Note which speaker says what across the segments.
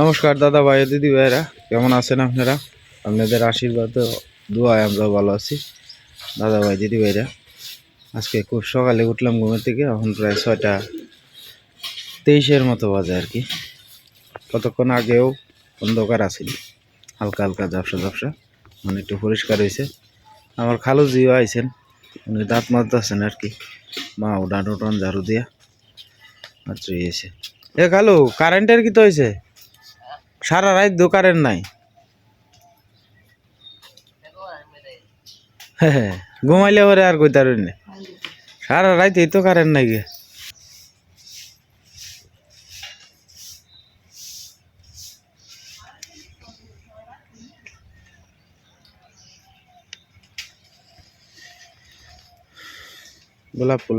Speaker 1: নমস্কার, দাদা ভাই, দিদি ভাইরা কেমন আছেন আপনারা? আপনাদের আশীর্বাদ দোয়ায় আমরা ভালো আছি। দাদা ভাই, দিদি ভাইরা আজকে খুব সকালে উঠলাম ঘুমের থেকে, এখন প্রায় ছয়টা তেইশের মতো বাজে আর কি। কতক্ষণ আগেও অন্ধকার আছিল, হালকা হালকা ঝাপসা ঝাপসা মানে একটু পরিষ্কার হয়েছে। আমার খালু জিও আইছেন, উনি দাঁত মাজতেছেন আর কি, মা উডান উঠান ঝাড়ু দিয়া মাত্র এসে। এ খালু কারেন্টের কি তো হয়েছে সারা রাত দো কারেন্ট নাই। হ্যাঁ ঘুমাইলে পরে আর কইতে পারবেন না। সারা রাত এই তো কারেন্ট নাই গে। গোলাপ ফুল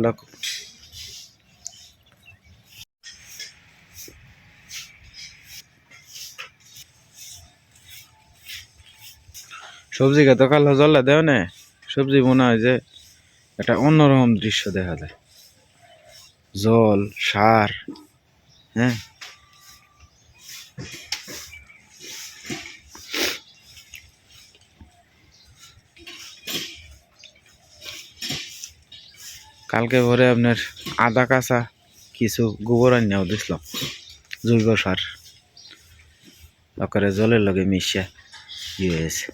Speaker 1: সবজি কত কালো জল্লা দেও না, সবজি মনে হয় যে একটা অন্যরকম দৃশ্য দেখা যায়। জল, সার হ্যাঁ? কালকে ভোরে আপনার আদা, কাঁচা কিছু গোবর আনিয়াও দিছিলাম, জৈব সার। তারপরে জলের লগে মিশিয়ে ইয়ে হয়েছে।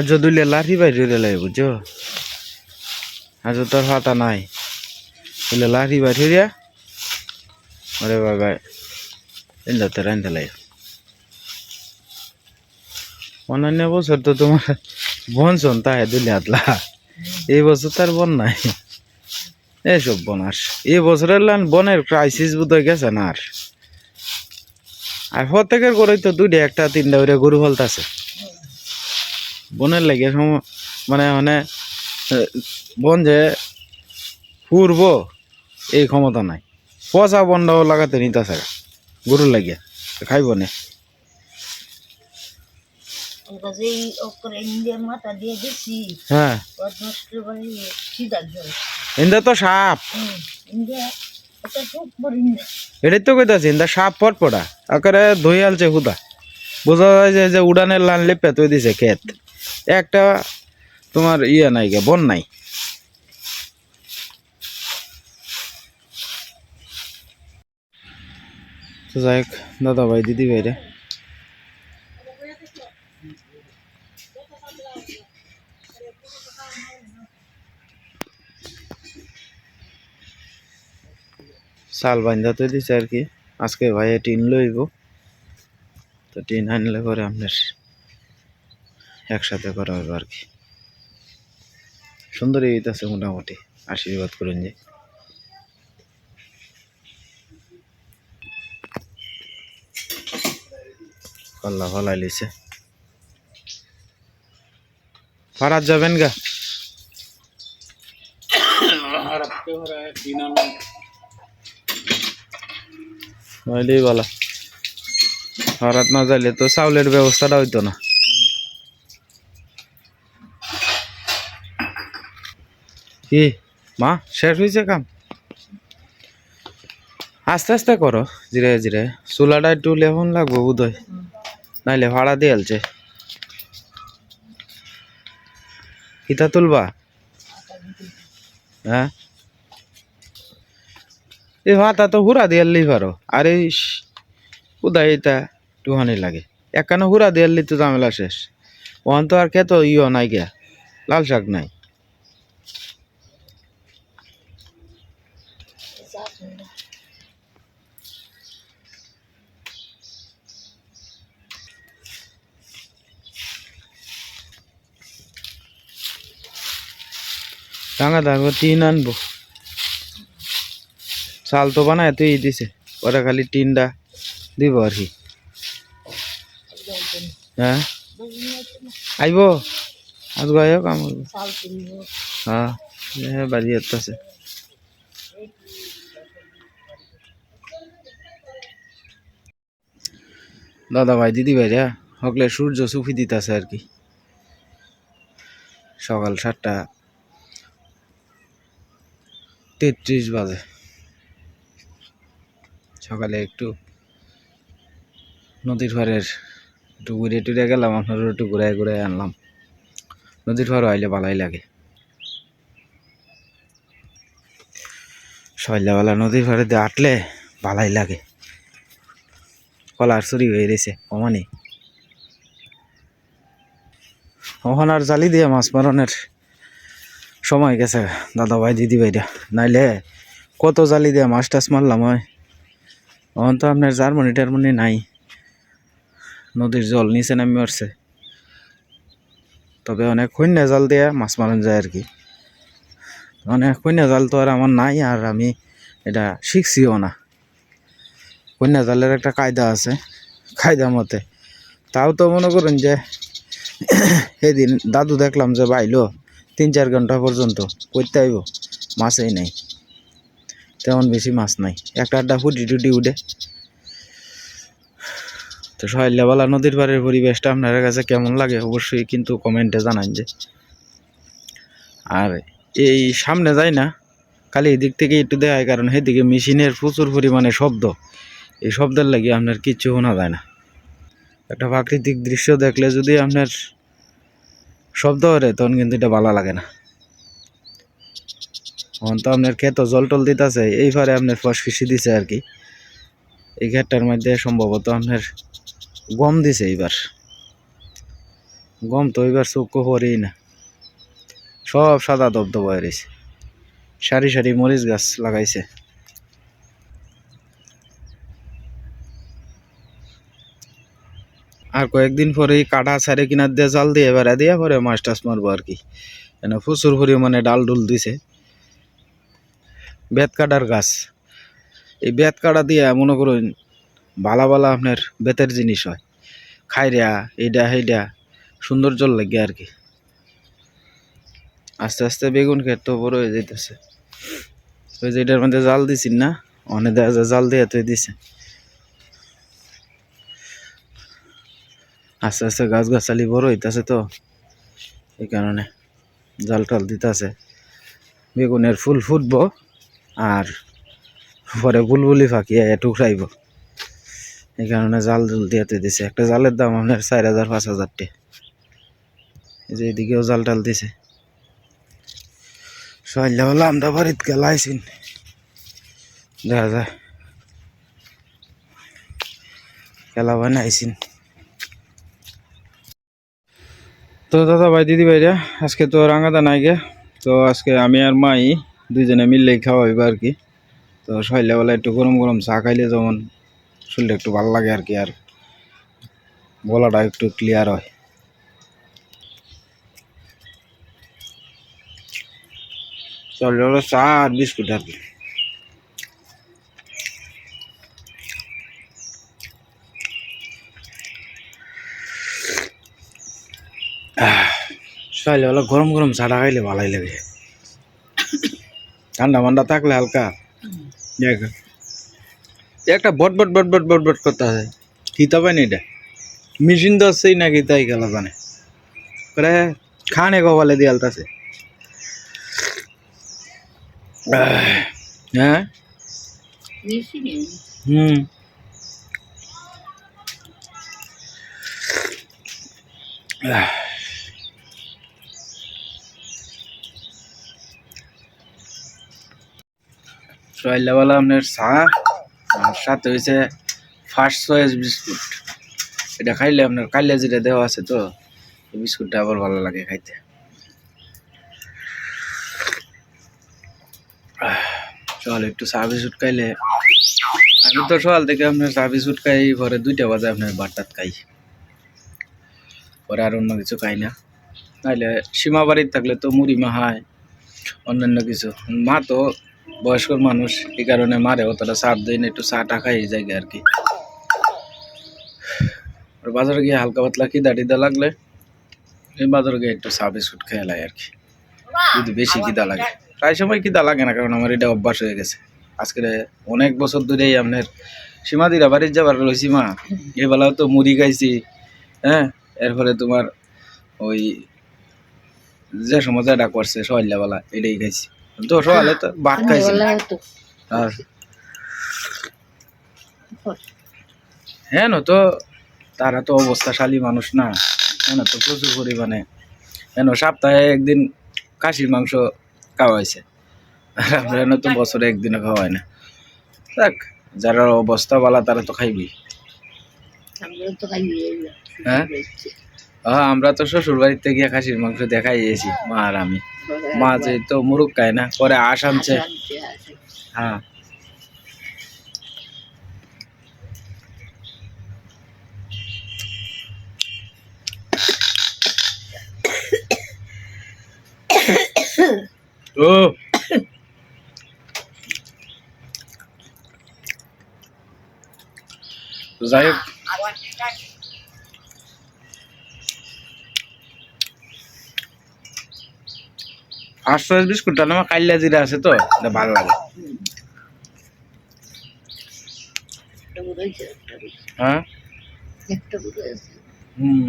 Speaker 1: আর যদি লাঠি বাইরে রেলাই বুঝছ? আজ তোর হাতা নাই। বলে লাঠি বাইরে রিয়া আরে বাবা এন্দাতে রান্ধতে লাই অন্যান্য বছর তো তোমার বন শোন তাই দুলি হাতলা এই বছর তার বন নাই। এইসব বনাস এই বছরের লান বনের ক্রাইসিস বোধ গেছে না আর। আর প্রত্যেকের করে তো দুইটা একটা তিনটা করে গরু ফলতাছে বনের লাগে মানে মানে বন যে ফুরব এই ক্ষমতা নাই। পচা বন্ধ লাগাতে নিতেছে গরুর লাগিয়া খাইব না। হ্যাঁ। ইন্দা তো সাপ। এটাই তো কইতাছি ইন্দা সাপ আকারে ধুই আলছে হুদা। বোঝা যায় যে- যে উড়ানের লান লেপে তুই দিছে ক্ষেত। একটা তোমার ইয়ে নাই গে, বন নাই। যাই হোক, দাদা ভাই, দিদি ভাইরে চাল বান্ধা তো দিছে আর কি। আজকে ভাইয়া টিন লইব। তো টিন আনলে পরে আপনার একসাথে করা হবে আর কি। সুন্দরই হইতেছে মোটামুটি, আশীর্বাদ করুন যে। পাল্লা ফালাই লিছে। ফারাত যাবেন গা? বলা ফারাত না যাইলে তো চাউলের ব্যবস্থাটা হইতো না। কি? মা, শেষ হয়েছে কাম? আস্তে আস্তে করো, ধীরে ধীরে। চুলাটা একটু লেখন লাগবো বোধহয়। নাইলে ভাড়া দিয়ে আলছে। কিতা তুলবা? হ্যাঁ? এই ভাতা তো হুরা দিয়ে আনলেই পারো। আর এই উদয় এটা টুহানি লাগে। একানো হুরা দিয়ে আনলি তো ঝামেলা শেষ। ওখান তো আর খেতো ইও নাই গিয়া লাল শাক নাই। টাঙা থাকব টিন আনব। চাল তো বানায় তুই দিছে, ওরা খালি টিনটা দিব আর কি। হ্যাঁ? আইব? আজ গায়ে কাম
Speaker 2: চাল
Speaker 1: হ্যাঁ বাড়ি আছে দাদা ভাই, দিদি ভাই রে, হকলে সূর্য সুফি দিতেছে আর কি। সকাল সাতটা তেত্রিশ বাজে। সকালে একটু নদীর পাড়ের একটু ঘুরে টুরে গেলাম আপনারও একটু ঘুরাই ঘুরাই আনলাম। নদীর পাড়ও আইলে ভালোই লাগে। সন্ধ্যাবেলা নদীর পাড়ে দিয়ে আটলে ভালাই লাগে। কলার চুরি হয়ে রয়েছে কমানি ওখান আর জালি দিয়ে মাছ মারনের সময় গেছে দাদা ভাই দিদি ভাইরা নাইলে কত জালি দিয়ে মাছ টাছ মারলাম হয় তখন তো আপনার জার্মানি টার্মানি নাই। নদীর জল নিচে নামি মারছে। তবে অনেক কন্যা জাল দিয়ে মাছ মারান যায় আর কি। অনেক কন্যা জাল তো আর আমার নাই আর আমি এটা শিখছিও না। কন্যা জালের একটা কায়দা আছে, কায়দা মতে। তাও তো মনে করুন যে সেদিন দাদু দেখলাম যে বাইলো তিন চার ঘণ্টা পর্যন্ত করতে আইব মাছই নাই। তেমন বেশি মাছ নাই। একটা আড্ডা ফুটি টুটি উঠে। তো সহেলাবালা নদীর পাড়ের পরিবেশটা আপনার কাছে কেমন লাগে অবশ্যই কিন্তু কমেন্টে জানান যে। আর এই সামনে যায় না, খালি এদিক থেকে একটু দেখায়, কারণ সেদিকে মেশিনের প্রচুর পরিমাণে শব্দ। এই শব্দের লাগে আপনার কিচ্ছু শোনা যায় না। একটা প্রাকৃতিক দৃশ্য দেখলে যদি আপনার শব্দ করে তখন কিন্তু এটা ভালো লাগে না। তখন তো আপনার ক্ষেত জল টল দিতেছে এই পারে আপনার ফসফিসি দিছে আর কি। এই ক্ষেতটার মধ্যে সম্ভবত আপনার গম দিছে এইবার। গম তো এবার চোখ হরেই না। সব সাদা দবদব হয়ে রয়েছে। সারি সারি মরিচ গাছ লাগাইছে। আর কয়েকদিন পরেই কাটা ছাড়ে কিনার দিয়ে জাল দিয়ে বেড়া দিয়ে পরে মাছ টাছ মারবো আর কি। এনে প্রচুর পরিমাণে ডাল ডুল দিছে। বেত কাটার গাছ। এই বেত কাটা দিয়ে মনে করুন ভালা ভালা আপনার বেতের জিনিস হয়। খাইরা এইটা সেইটা সৌন্দর্য লাগে আর কি। আস্তে আস্তে বেগুন ক্ষেত বড় হয়ে যেতেছে ওই যে এটার মধ্যে জাল দিছিন না? অনেক জাল দিয়ে তুই দিছে। আস্তে আস্তে গাছ গাছালি বড় হইতাছে তো। এই কারণে জাল টাল দিতেছে। বেগুনের ফুল ফুটবো আর পরে বুলবুলি ফাঁকিয়ে টুকরাইব। এই কারণে জাল জুল দিয়ে দিছে। একটা জালের দাম আপনার চার হাজার, পাঁচ হাজার টে। এই যে এদিকেও জাল টাল দিছে। সহলে হলো আমরা বাড়িত গেলাইছিন দেখা যায় খেলা বানাইছিন তো দাদা ভাই, দিদি ভাইরা, আজকে তো রাঙাদা নাই গে তো আজকে আমি আর মাই দুইজনে মিললেই খাওয়া হইব আর কি। তো সকালবেলা একটু গরম গরম চা খাইলে যেমন শরীরটা একটু ভালো লাগে আর কি, আর গলাটা একটু ক্লিয়ার হয়। চল চা আর বিস্কুট আর কি। সকালে হলো গরম গরম চাটা খাইলে ভালোই লাগে ঠান্ডা মান্ডা থাকলে হালকা। দেখ। একটা বট বট বট বট বট বট করতে হয় কিতা পাইনি এটা মেশিন তো আসছেই নাকি তাই গেল জানে। করে খানে কপালে দিয়ে আলতাছে হ্যাঁ হুম। সকালবেলা আপনার চা আর সাথে হয়েছে ফার্স্ট চয়েস বিস্কুট। এটা খাইলে আপনার কালিয়া যেটা দেওয়া আছে তো বিস্কুটটা আবার ভালো লাগে খাইতে। চল, একটু চা বিস্কুট খাইলে। আমি তো সকাল থেকে আপনার চা বিস্কুট খাই, পরে দুইটা বাজে আপনার বারটাত খাই। পরে আর অন্য কিছু খাই না। নাহলে সীমা বাড়ির থাকলে তো মুড়ি মাহায় অন্যান্য কিছু। মা তো বয়স্ক মানুষ এই কারণে মারে অতটা চাপ দেয় না, একটু চাটা খাই এই জায়গায় আর কি। বাজারে গিয়ে হালকা পাতলা খিদা টিদা লাগলে এই বাজারে একটু চা বিস্কুট খেয়ে লাই আর কি। যদি বেশি খিদা লাগে। প্রায় সময় খিদা লাগে না, কারণ আমার এটা অভ্যাস হয়ে গেছে। আজকে অনেক বছর ধরেই আপনার সীমাদিরা বাড়ির যাবার রয়েছি মা এবেলাও তো মুড়ি খাইছি হ্যাঁ? এরপরে তোমার ওই যে সময় যেটা করছে সকালবেলা এটাই খাইছি। সকালে তো ভাত খাইছি। আর হ্যাঁ তো তারা তো অবস্থাশালী মানুষ না। হ্যাঁ তো প্রচুর পরিমাণে। কেন সপ্তাহে একদিন খাসির মাংস খাওয়াইছে। আমরা তো বছরে একদিনও খাওয়া হয় না। দেখ যারা অবস্থা বালা তারা তো খাইবি হ্যাঁ? হ্যাঁ আমরা তো শ্বশুর বাড়িতে গিয়ে খাসির মাংস দেখাই গেছি মা আর আমি। যে তো মুরুখ খায় না পরে আশ আনছে। হ্যাঁ। যাই হোক। আটশো বিস্কুটটা আমার কাইলা জিরা আছে তো এটা ভালো লাগে। হ্যাঁ? হুম।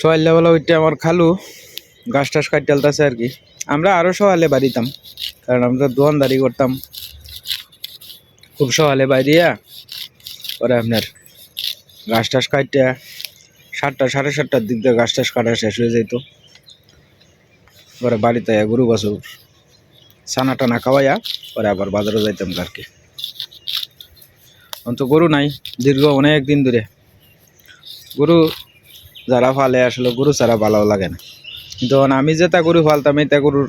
Speaker 1: সকালবেলা ওইটা আমার খালু, গাছ টাস কাটতে আলতাছে আর কি। আমরা আরও সকালে বাড়িতাম, কারণ আমরা দোকানদারি করতাম। খুব সকালে বাইরিয়া পরে আপনার গাছ টাস কাটতে, সাতটা, সাড়ে সাতটার দিক দিয়ে গাছ টাস কাটা শেষ হয়ে যেত পরে বাড়িতে গরু, বাছুর, ছানা টানা খাওয়াইয়া, পরে আবার বাজারে যাইতাম আর কি। এখন তো গরু নাই, দীর্ঘ অনেক দিন ধরে। গরু যারা ফালে আসলে গরু ছাড়া ভালো লাগে না। কিন্তু আমি যেটা গরু ফালতাম, এটা গরুর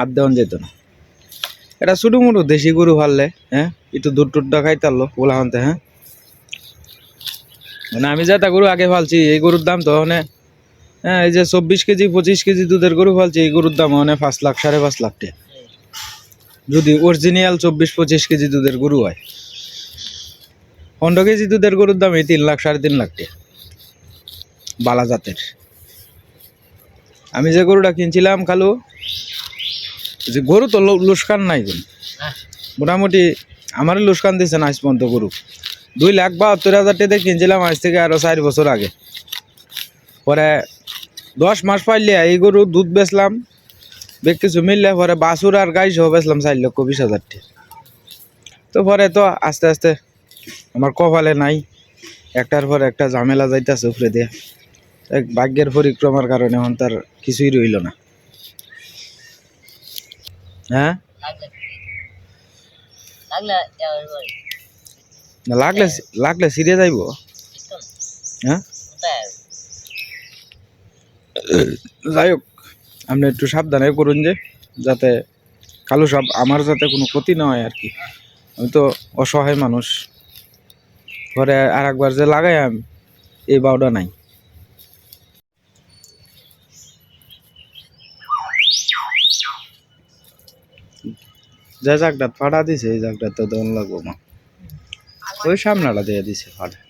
Speaker 1: আদ দেওয়ান যেত না। এটা ছোটো মোটো দেশি গরু ফাললে হ্যাঁ? একটু দুধ টুটটা খাইতারলো বলা হতে হ্যাঁ? মানে আমি যেটা গরু আগে ফালছি, এই গরুর দাম তো মানে হ্যাঁ এই যে চব্বিশ কেজি, পঁচিশ কেজি দুধের গরু ফালছি, এই গরুর দাম মানে পাঁচ লাখ, সাড়ে পাঁচ লাখ যদি অরিজিনাল চব্বিশ, পঁচিশ কেজি দুধের গরু হয়, পনেরো কেজি দুধের গরুর দাম এই তিন লাখ, সাড়ে তিন লাখ টাকা। বালা জাতের। আমি যে গরুটা কিনছিলাম খালু যে গরু তো লুসকান নাই কোন মোটামুটি আমারই লুসকান না আজ পর্যন্ত গরু। দুই লাখ বাহাত্তর হাজার টাকা কিনছিলাম আজ থেকে আরও চার বছর আগে। পরে দশ মাস পাইলে এই গরু দুধ বেচলাম বেশ কিছু মিললে পরে বাছুর আর গাই সহ বেচলাম চার লক্ষ বিশ হাজার টাকা। তো পরে তো আস্তে আস্তে আমার কপালে নাই একটার পর একটা ঝামেলা যাইতেছে উপরে দিয়ে। এক ভাগ্যের পরিক্রমার কারণে এখন তার কিছুই রইল না। হ্যাঁ? লাগলে লাগলে সিরিয়ে যাইব? হ্যাঁ? যাই হোক আপনি একটু সাবধানে করুন যে যাতে কালো সাপ আমার যাতে কোনো ক্ষতি না হয় আর কি। আমি তো অসহায় মানুষ। ঘরে আর একবার যে লাগাই আমি এই বাউটা নাই। যে জাগটা ফাটা দিছে এই জাগটা তো দোন লাগবো মা। ওই সামনাটা দিয়ে দিছে ফাটা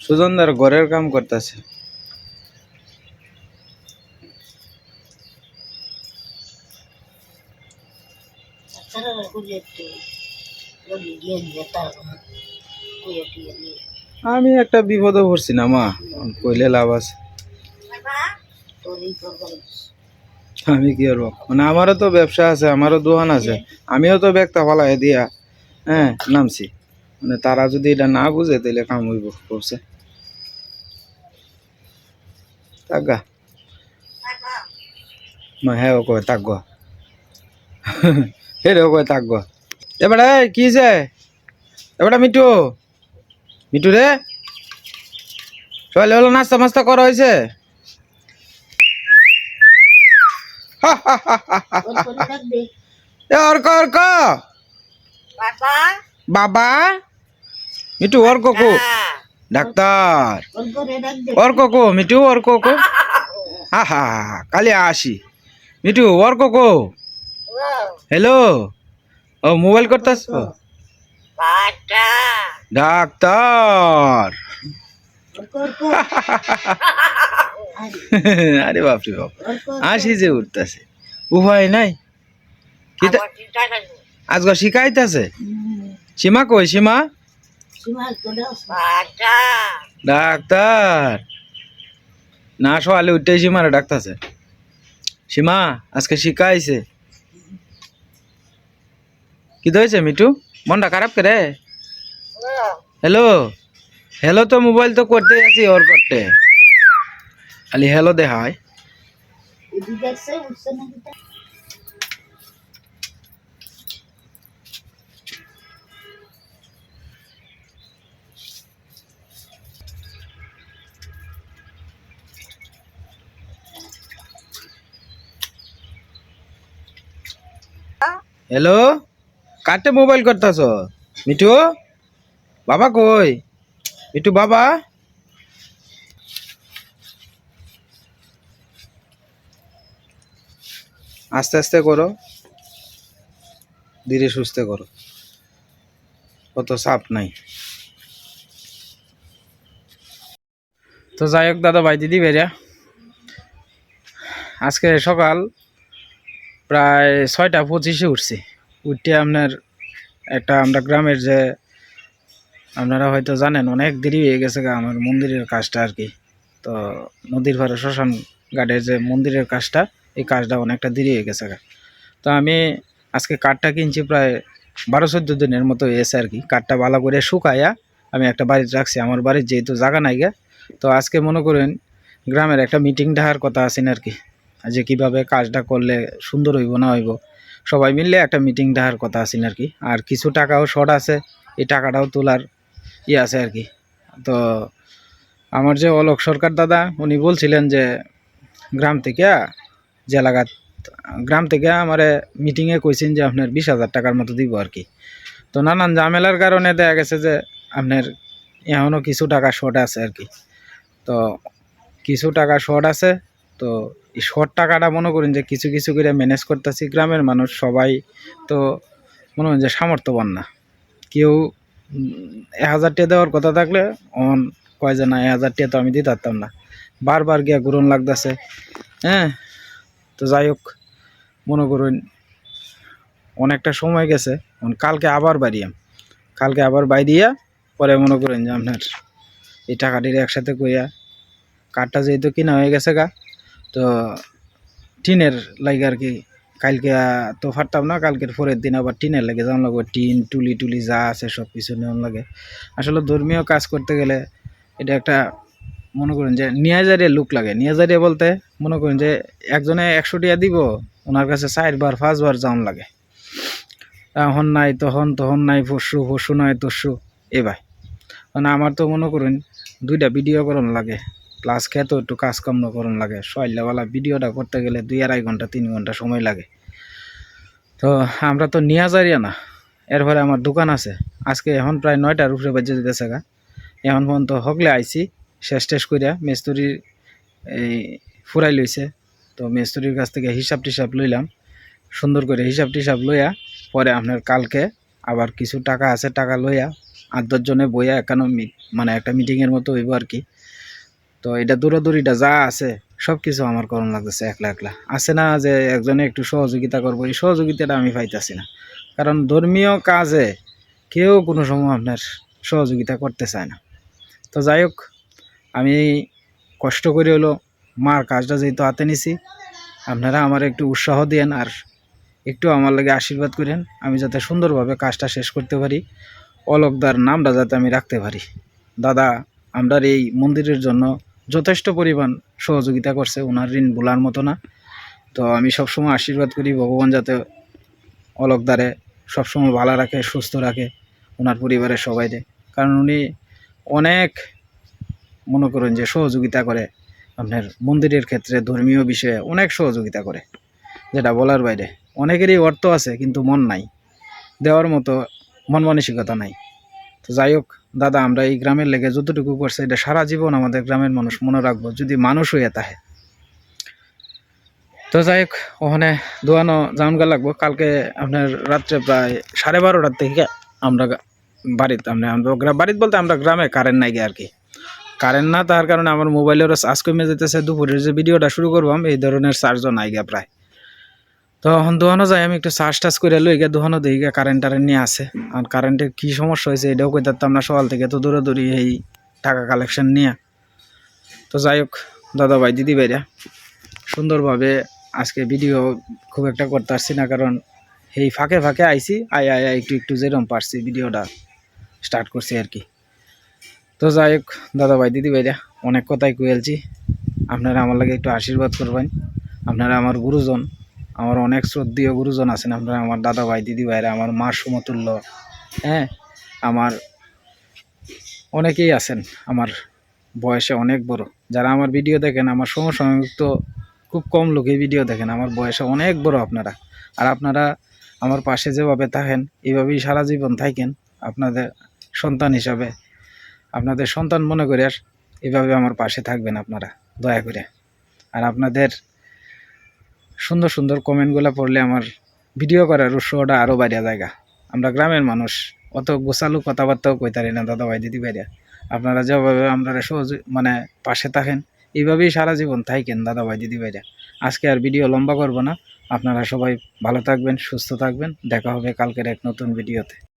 Speaker 1: সুজনদার ঘরের কাম করতেছে। আমি একটা বিপদে পড়ছি না মা। কইলে লাভ আছে। আমি কি করব? মানে আমারও তো ব্যবসা আছে আমারও দোকান আছে। আমিও তো ব্যক্তা ফলাই দিয়া হ্যাঁ নামছি। মানে তারা যদি এটা না বুঝে তাহলে কাম হইব করছে। তাগা মা হ্যাঁ কয় তাক হে রে ও কয় এবারে কি যে এবারে মিটু মিটু রে সকালে হলো নাস্তা মাস্তা করা হয়েছে অর্ক অর্ক
Speaker 2: বাবা
Speaker 1: মিটু অর্ক কো ডাক্তার অর্ক কো মিটু অর্ক কো হা হা কালি আসি মিটু অর্ক কো হ্যালো ও মোবাইল করতাস
Speaker 2: বাটা
Speaker 1: ডাক্তার! আরে বাপরে বাপ। আসি যে উঠতেছে। উপায় নাই। আজকে শিখাইতেছে? সীমা কই সীমা? ডাক্তার! না সকালে উঠতে সীমারে ডাকতেছে। সীমা আজকে শিখাইছে। কি হয়েছে মিটু মনটা খারাপ করে? হ্যালো হ্যালো তো মোবাইল তো করতে আছি, ওর করতে। খালি হ্যালো দেখায়? হ্যালো কাটে মোবাইল করতেছ? মিঠু? বাবা কই? মিঠু বাবা? আস্তে আস্তে করো। ধীরে সুস্থে করো। কত চাপ নাই। তো যাই হোক দাদা ভাই, দিদি বেরিয়া আজকে সকাল প্রায় ছয়টা পঁচিশে উঠছি। উঠতে আপনার একটা আমরা গ্রামের যে আপনারা হয়তো জানেন, অনেক দেরি হয়ে গেছে গা আমার মন্দিরের কাজটা আর কি। তো নদীর পাড়ে শ্মশান ঘাটের যে মন্দিরের কাজটা, এই কাজটা অনেকটা দেরি হয়ে গেছে গা। তো আমি আজকে কাঠটা কিনছি প্রায় বারো, চোদ্দ দিনের মতো এসে আর কি। কাঠটা ভালো করে শুকাইয়া আমি একটা বাড়িতে রাখছি, আমার বাড়ির যেহেতু জায়গা নাই গা। তো আজকে মনে করেন গ্রামের একটা মিটিং ডাকার কথা আছেন আর কি। যে কীভাবে কাজটা করলে সুন্দর হইব না হইব সবাই মিললে একটা মিটিং ডাকার কথা আছেন আর কি। আর কিছু টাকাও শর্ট আছে, এই টাকাটাও তোলার ই আছে আর কি। তো আমার যে অলোক সরকার দাদা, উনি বলছিলেন যে, গ্রাম থেকে এলাকাত গ্রাম থেকে আমার মিটিংয়ে কইছেন যে, আপনার বিশ হাজার টাকার মতো দিব আর কি। তো নানান ঝামেলার কারণে দেখা গেছে যে, আপনার এখনও কিছু টাকা শর্ট আছে আর কি। তো কিছু টাকা শর্ট আছে, তো এই শর্ট টাকাটা মনে করেন যে কিছু কিছু করে ম্যানেজ করতেছি, গ্রামের মানুষ সবাই তো মনে করেন যে সামর্থ্যবান না। কেউ এক হাজার টাকা দেওয়ার কথা থাকলে অন কয় যে না, এক হাজার টাকা তো আমি দিতে পারতাম না। বারবার গিয়া ঘুরন লাগতেছে হ্যাঁ? তো যাই হোক, মনে করুন অনেকটা সময় গেছে কালকে আবার বাড়িয়াম কালকে আবার বাইরিয়া পরে মনে করেন যে আপনার এই টাকাটির একসাথে করিয়া কার্ডটা যেহেতু কিনা হয়ে গেছে গা তো টিনের লাগে আর কি, কালকে, তো ফাটতাম না, কালকের পরের দিন আবার টিনের লাগে যেমন লাগবে টিন, টুলি টুলি যা আছে সব কিছু নেওয়ান লাগে। আসলে ধর্মীয় কাজ করতে গেলে এটা একটা, মনে করেন যে নিয়াজারিয়া লুক লাগে। নিয়াজারিয়া বলতে মনে করেন যে একজনে একশো টাকা দিব, ওনার কাছে চারবার, পাঁচবার যাওয়ান লাগে। এখন নাই তখন তখন নাই পরশু পরশু নাই তরশু এবার মানে আমার তো মনে করেন দুইটা ভিডিও করন লাগে। প্লাস খেতেও একটু কাজ কাম করন লাগে। সকালবেলা ভিডিওটা করতে গেলে দুই আড়াই ঘণ্টা, তিন ঘণ্টা সময় লাগে। তো আমরা তো নিয়াজারিয়া না। এরপরে আমার দোকান আছে। আজকে এখন প্রায় নয়টার উপরে বাজে যেতেছে গা। এখন পর্যন্ত হকলে আইছি, শেষ টেস করিয়া মেস্তুরির এই ফুরাই লইছে। তো মেস্তুরির কাছ থেকে হিসাব টিসাব লইলাম। সুন্দর করে হিসাব টিসাব লইয়া পরে আপনার কালকে আবার কিছু টাকা আছে, টাকা লইয়া আট দশজনে বইয়া একানো মানে একটা মিটিংয়ের মতো হইব আর কি। তো এটা দৌড়াদৌড়িটা যা আছে সব কিছু আমার করণ লাগতেছে একলা একলা। আছে না যে একজনে একটু সহযোগিতা করব, এই সহযোগিতাটা আমি পাইতাছি না। কারণ ধর্মীয় কাজে কেউ কোনো সময় আপনার সহযোগিতা করতে চায় না। তো যাই হোক, আমি কষ্ট করে হলো মার কাজটা যেহেতু হাতে নিছি, আপনারা আমার একটু উৎসাহ দেন আর একটু আমার লাগে আশীর্বাদ করেন, আমি যাতে সুন্দরভাবে কাজটা শেষ করতে পারি, অলকদার নামটা যাতে আমি রাখতে পারি। দাদা আমরা এই মন্দিরের জন্য যথেষ্ট পরিমাণ সহযোগিতা করছে ওনার ঋণ ভোলার মতো না। তো আমি সবসময় আশীর্বাদ করি ভগবান যাতে অলকদারে সবসময় ভালো রাখে, সুস্থ রাখে, ওনার পরিবারের সবাইকে। কারণ উনি অনেক মনে করেন যে সহযোগিতা করে, আপনার মন্দিরের ক্ষেত্রে ধর্মীয় বিষয়ে অনেক সহযোগিতা করে, যেটা বলার বাইরে। অনেকেরই অর্থ আছে, কিন্তু মন নাই। দেওয়ার মতো মন মানসিকতা নাই। তো যাই হোক দাদা, আমরা এই গ্রামের লেগে যতটুকু করছে, এটা সারা জীবন আমাদের গ্রামের মানুষ মনে রাখব, যদি মানুষ হয়ে থাকে তো যাই হোক, ওখানে দোয়ানো জাউনগা লাগবো। কালকে আপনার রাত্রে প্রায় সাড়ে বারোটার থেকে আমরা বাড়িতে আমরা আমরা গ্রা- বাড়িতে বলতে আমরা গ্রামে কারেন্ট নাই আর কি। কারেন্ট না তার কারণে আমার মোবাইলেরও চার্জ কমে যেতেছে। দুপুরের যে ভিডিওটা শুরু করবাম এই ধরনের চার্জও নাই গে প্রায়। তো এখন দোকানও যাই আমি একটু চার্জ টার্জ করে লই গিয়ে দোকানও দিই গিয়ে কারেন্ট টারেন্ট নিয়ে আসে আর কারেন্টের কী সমস্যা হয়েছে এটাও কই তারতাম না সকাল থেকে তো দৌড়াদৌড়ি এই টাকা কালেকশন নিয়ে। তো যাই হোক দাদা ভাই দিদি ভাইরা, সুন্দরভাবে আজকে ভিডিও খুব একটা করতে পারছি না, কারণ এই ফাঁকে ফাঁকে আইছি আই আই আই একটু একটু যেরকম পারছি ভিডিওটা স্টার্ট করছি আর কি। তো যাই হোক দাদা ভাই দিদি ভাইরা, অনেক কথাই কুয়েলছি আপনারা আমার লাগে একটু আশীর্বাদ করবেন। আপনারা আমার গুরুজন। আমার অনেক শ্রদ্ধীয় গুরুজন আছেন, আপনারা আমার দাদা ভাই, দিদি ভাইরা, আমার মা সমতুল্য হ্যাঁ আমার অনেকেই আছেন, আমার বয়সে অনেক বড়। যারা আমার ভিডিও দেখেন, আমার সমসাময়িক খুব কম লোকই ভিডিও দেখেন, আমার বয়সে অনেক বড় আপনারা। আর আপনারা আমার পাশে যেভাবে থাকেন এইভাবেই সারা জীবন থাকেন, আপনাদের সন্তান হিসাবে, আপনাদের সন্তান মনে করে আর এভাবে আমার পাশে থাকবেন আপনারা, দয়া করে। আর আপনাদের সুন্দর সুন্দর কমেন্টগুলো পড়লে আমার ভিডিও করার উৎসাহটা আরও বাড়িয়া জায়গা। আমরা গ্রামের মানুষ, অত গোসালু কথাবার্তাও কইতারি না দাদা ভাই দিদি ভাইরা আপনারা যেভাবে আপনারা সহজ মানে পাশে থাকেন, এইভাবেই সারা জীবন থাকেন দাদা ভাই দিদি ভাইরা আজকে আর ভিডিও লম্বা করব না। আপনারা সবাই ভালো থাকবেন, সুস্থ থাকবেন। দেখা হবে কালকের এক নতুন ভিডিওতে।